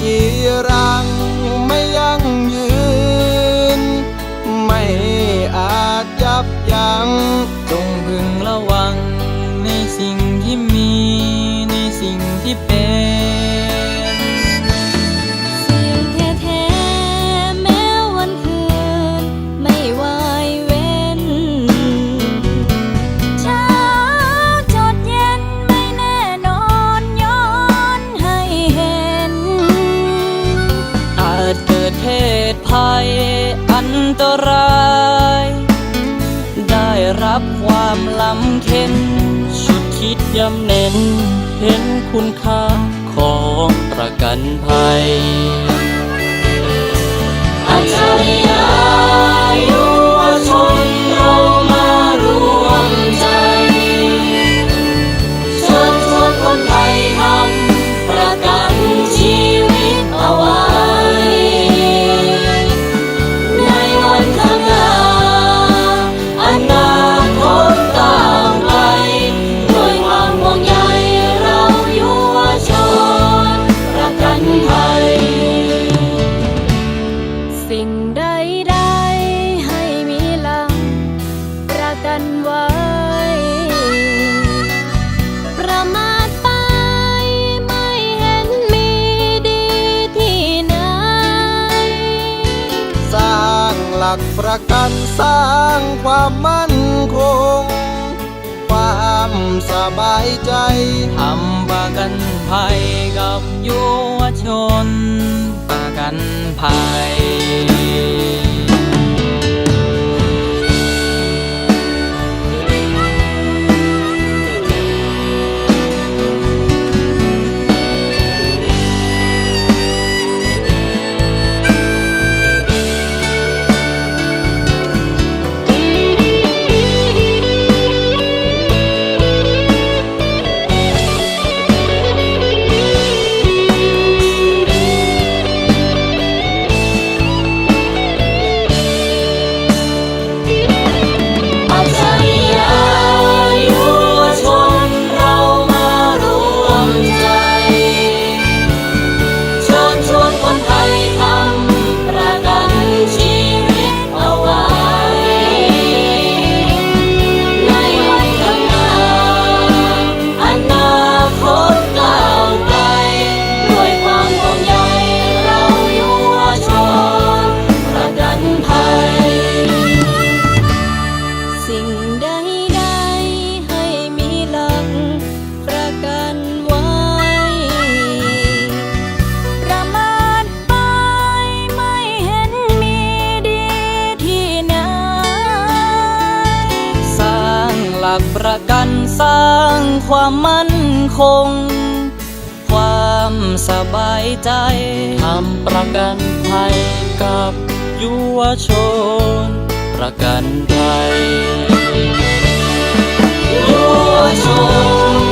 จีรังไม่ยั่งยืน ไม่อาจยับยัง้งจงพึงระวัง ในสิ่งที่มีในสิ่งที่เป็น เห็นชุดคิดย้ำเน้น เห็นคุณค่าของประกันภัย กประกันสร้างความมั่นคง ความสบายใจทำประกันภัยกับยุวชน ประกันภัยางหลักประกันสร้างความมั่นคง ความสบายใจทำประกันภัยกับยุวชน ประกันภัยยุวชน